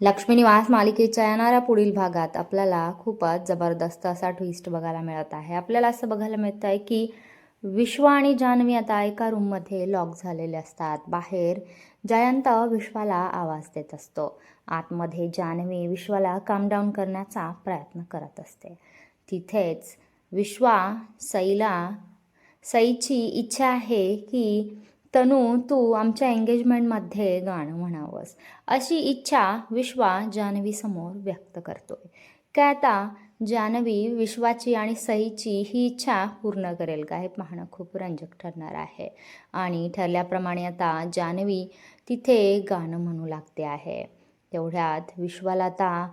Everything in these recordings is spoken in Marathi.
लक्ष्मी निवास मालिकेच्या येणाऱ्या पुढील भागात आपल्याला खूपच जबरदस्त असा ट्विस्ट बघायला मिळत आहे. आपल्याला असं बघायला मिळत आहे की विश्व आणि जान्हवी आता एका रूममध्ये लॉक झालेले असतात. बाहेर जयंत विश्वाला आवाज देत असतो. आतमध्ये जान्हवी विश्वाला काम डाऊन करण्याचा प्रयत्न करत असते. तिथेच विश्वा सईला सईची इच्छा आहे की तनू तू आमच्या एंगेजमेंटमध्ये गाणं म्हणावंस. अशी इच्छा विश्वा जान्हवीसमोर व्यक्त करतोय. काय आता? जान्हवी विश्वाची आणि सईची ही इच्छा पूर्ण करेल का? हे पाहणं खूप रंजक ठरणार आहे. आणि ठरल्याप्रमाणे आता जान्हवी तिथे गाणं म्हणू लागते आहे. तेवढ्यात विश्वाला आता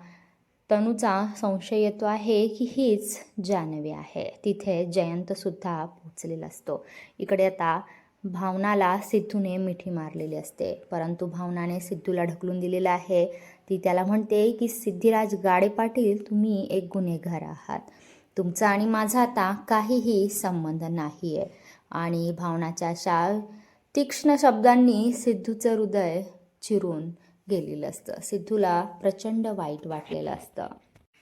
तनूचा संशय येतो आहे की हीच जान्हवी आहे. तिथे जयंतसुद्धा पोचलेला असतो. इकडे आता भावनाला सिद्धूने मिठी मारलेली असते. परंतु भावनाने सिद्धूला ढकलून दिलेलं आहे. ती त्याला म्हणते की सिद्धिराज गाडे पाटील तुम्ही एक गुन्हेगार आहात. तुमचा आणि माझा आता काहीही संबंध नाही आहे आणि भावनाच्या अशा तीक्ष्ण शब्दांनी सिद्धूचं हृदय चिरून गेलेलं असतं. सिद्धूला प्रचंड वाईट वाटलेलं असतं.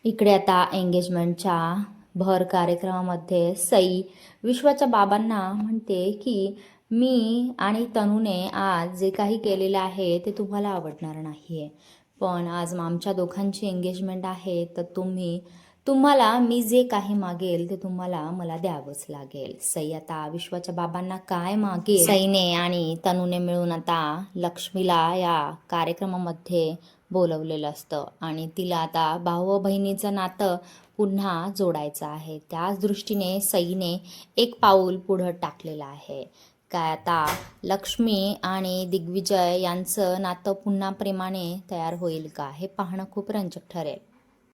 इकडे आता एंगेजमेंटच्या भर कार्यक्रमामध्ये सई विश्वाच्या बाबांना म्हणते की मी आणि तनूने आज जे काही केलेलं आहे ते तुम्हाला आवडणार नाही आहे पण आज आमच्या दोघांची एंगेजमेंट आहे तर तुम्ही तुम्हाला मी जे काही मागेल ते तुम्हाला मला द्यावंच लागेल. सई आता विश्वाच्या बाबांना काय मागेल? सईने आणि तनूने मिळून आता लक्ष्मीला या कार्यक्रमामध्ये बोलवलेलं असतं आणि तिला आता भाऊ बहिणीचं नातं पुन्हा जोडायचं आहे. त्याच दृष्टीने सईने एक पाऊल पुढं टाकलेलं आहे. काय आता लक्ष्मी आणि दिग्विजय यांचं नातं पुन्हा प्रेमाने तयार होईल का हे पाहणं खूप रंजक ठरेल.